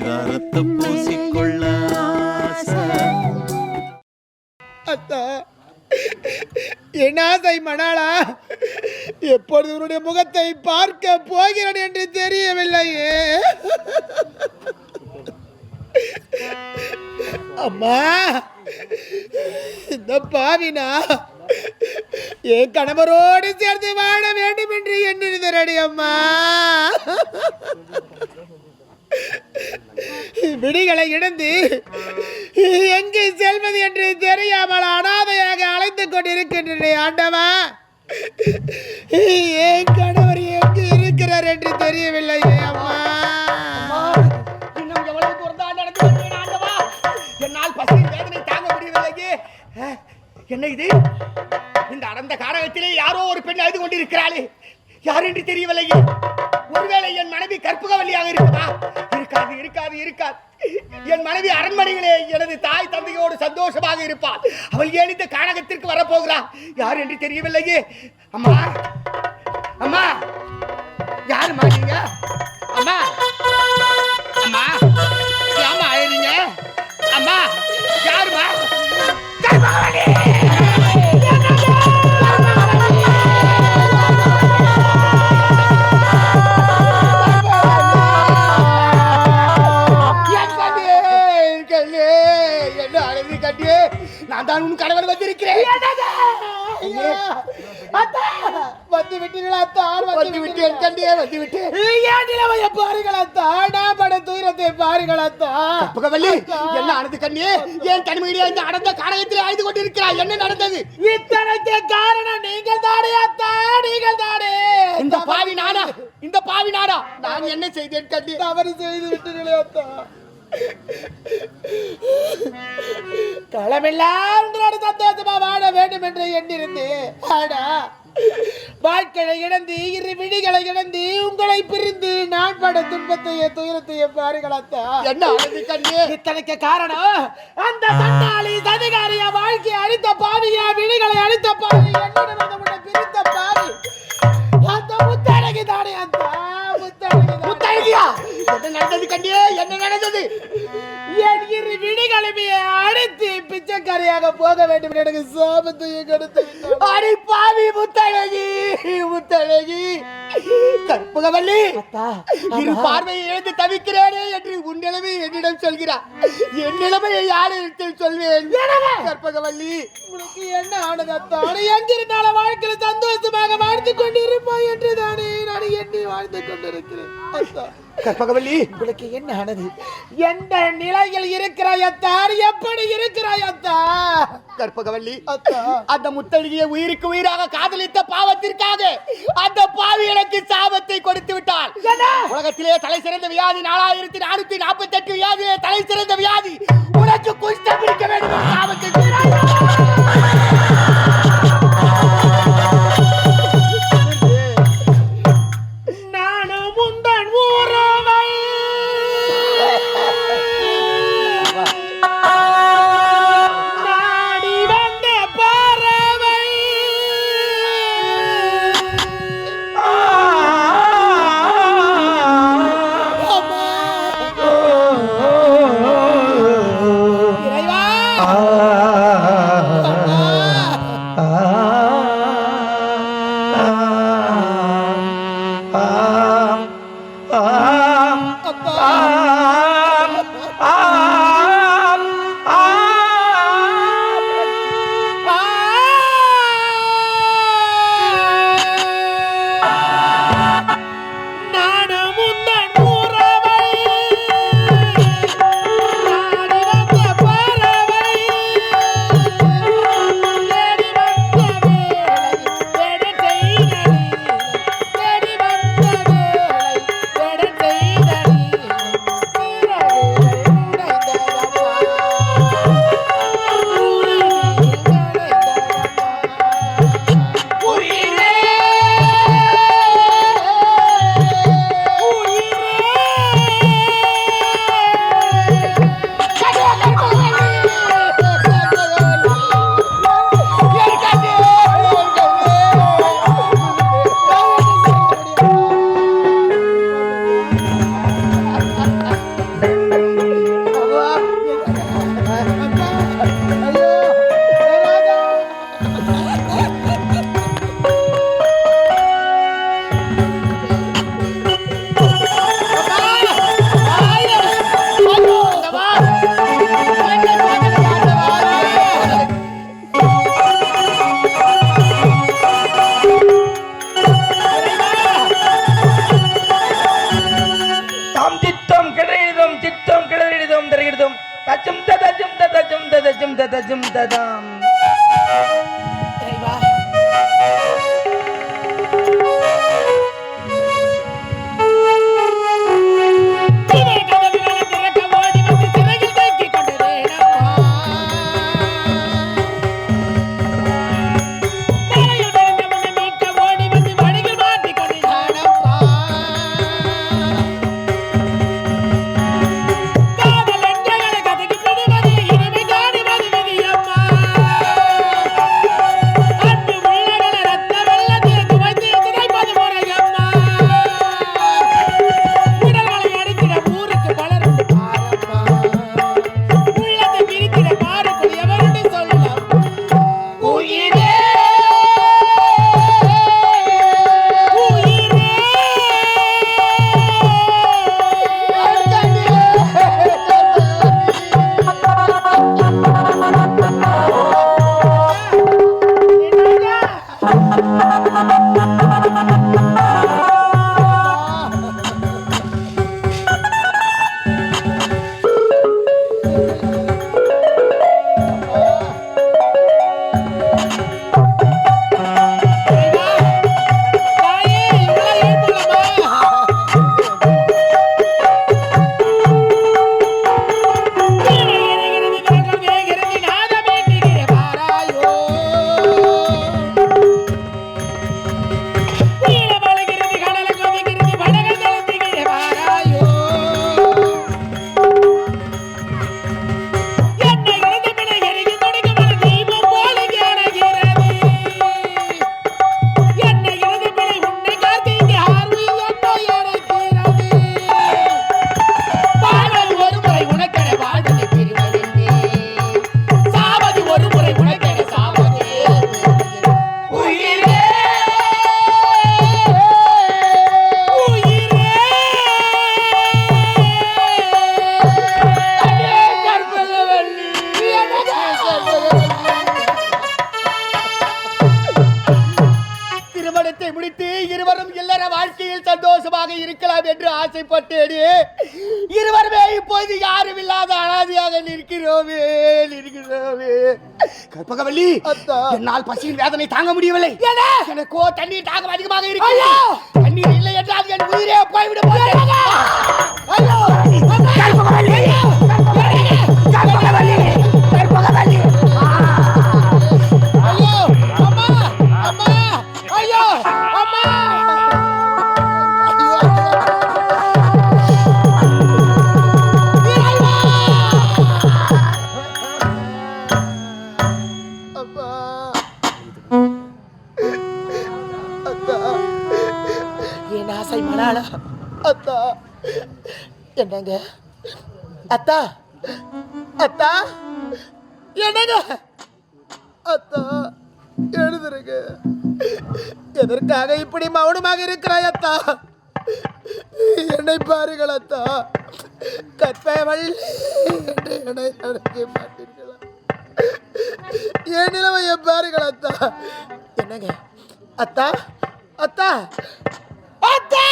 பரிதாரத்தை பூசிக்கொள்ள அத்தா என்னாசை மணாளா எப்பொழுது உன்னுடைய முகத்தை பார்க்க போகிறேன் என்று தெரியவில்லையே. அம்மா இந்த பாவினா என் கணவரோடு சேர்ந்து வாழ வேண்டும் என்று எண்ணிருந்தரடி அம்மா. விடிகளை இழந்து எங்கே செல்வது என்று தெரியாமல் அனாதையாக அழைத்து கொண்டிருக்கின்றன ஆண்டவா. என் கணவர் எங்கு இருக்கிறார் என்று தெரியவில்லை அம்மா. இன்னும் எவ்வளவு தூரம் நடந்து ஆண்டவா? என்னால் பசியின் வேதனை தாங்க முடியவில்லையே. என்ன இது? இந்த அடந்த காரகத்திலே யாரோ ஒரு பெண் அழுது கொண்டிருக்கிறாளே. யார் என்று தெரியவில்லையே. ஒருவேளை என் மனைவி கற்பகவல்லியாக இருக்குமா இருக்காது இருக்காது இருக்காது. என் மனைவி அரண்மனையிலே எனது தாய் தந்தையோடு சந்தோஷமாக இருப்பாள். அவள் ஏன் இந்த கானகத்திற்கு வரப்போகிறாள் யார் என்று தெரியவில்லையே. அம்மா அம்மா யார் நீங்க? அம்மா அம்மா ஏம்மா அம்மா யாருமா நான் தான் உன் கணவன் வந்திருக்கிறேன். வந்து விட்டீர்களா அத்தா. வந்து விட்டு என் கண்ணே வந்து விட்டு ஏன் நிலைமைய பாருங்கள் நான் பட துயரத்தை பாருங்கள் அத்தா. கற்பகவல்லி என்ன ஆனது கண்ணே ஏன் தனிமையிலே இந்த அடர்ந்த காரகத்திலே அழுது கொண்டிருக்கிறாய்? என்ன நடந்தது? இத்தனைக்கு காரணம் நீங்கள் தானே அத்தா. நீங்கள் தானே. இந்த பாவி நானா? இந்த பாவி நானா? நான் என்ன செய்தேன் கண்ணே தவறு செய்து விட்டீர்களே அத்தா. களமெல்லாம் உங்களோட சந்தோஷமா வாழ வேண்டும் என்று எண்ணிருந்தேன் ஆனா வாழ்க்கையை இழந்து இரு விழிகளை இழந்து உங்களை பிரிந்து நான் பட துன்பத்தையே துயரத்தையே பாருங்கள் அத்தா என்ன இத்தனைக்கு காரணம் அந்த சண்டாளி சதிகாரிய வாழ்க்கையை அழித்த பாவியா விழிகளை அழித்த பாவி என்னிடம் பிரித்த பாவி. அந்த முத்தழகி தானே அந்த முத்தழகி முத்தழகியா? என்ன நடந்தது கண்ணே? என்ன நடந்தது? அழித்து பிச்சைக்காரியாக போக வேண்டும் எனக்கு சாபத்தையும் கொடுத்து. அடி பாவி முத்தழகி முத்தழகி. கற்பகவல்லி இரு. பார்வையை இழந்து தவிக்கிறேனே என்று உன் நிலைமை என்னிடம் சொல்கிறார். என் நிலைமையை யாரிடத்தில் சொல்வேன்? கற்பகவல்லி. உனக்கு என்ன ஆனது அத்தா? நீ எங்கிருந்தாலும் வாழ்க்கையில் சந்தோஷமாக வாழ்ந்து கொண்டிருப்பாய் என்று தானே நான் எண்ணி வாழ்ந்து கொண்டிருக்கிறேன். கற்பகவல்லி. உங்களுக்கு என்ன ஆனது? எந்த நிலையில் இருக்கிறாய் அத்தா? நீ எப்படி இருக்கிறாய் அத்தா? கற்பகவல்லி. அந்த முத்தழகியை உயிருக்கு உயிராக காதலித்த பாவத்திற்காக அந்த பாவி எனக்கு சாபத்தை கொடுத்து விட்டாள். உலகத்திலே தலை சிறந்த வியாதி நாலாயிரத்தி நானூத்தி நாற்பத்தி எட்டு வியாதியிலே தலை சிறந்த வியாதி. உனக்கு குஷ்டம் இருக்க வேண்டும். சாபத்தை da da. திருமணத்தை முடித்து இருவரும் இல்லற வாழ்க்கையில் சந்தோஷமாக இருக்கலாம் என்று ஆசைப்பட்டேனே. இருவருமே இப்போது யாரும் இல்லாத அனாதியாக நிற்கிறோமே நிற்கிறோமே. கற்பகவல்லி. என்னால் பசியின் வேதனை தாங்க முடியவில்லை? எனக்கோ தண்ணீர் தாகம் அதிகமாக இருக்கு தண்ணீர் இல்லை என்றால் என் உயிரே போய்விட போகிறேன் என்னங்க அத்தா அத்தா என்னங்க? அத்தா எழுதுருங்க எதற்காக இப்படி மௌனமாக இருக்கிறாய் அத்தா? என்னை பாருங்கள் அத்தா. கற்பவள் என்னை அழைக்க மாட்டீர்களா? என் நிலைமையை பாருங்கள் அத்தா. என்னங்க? அத்தா அத்தா. அத்தா!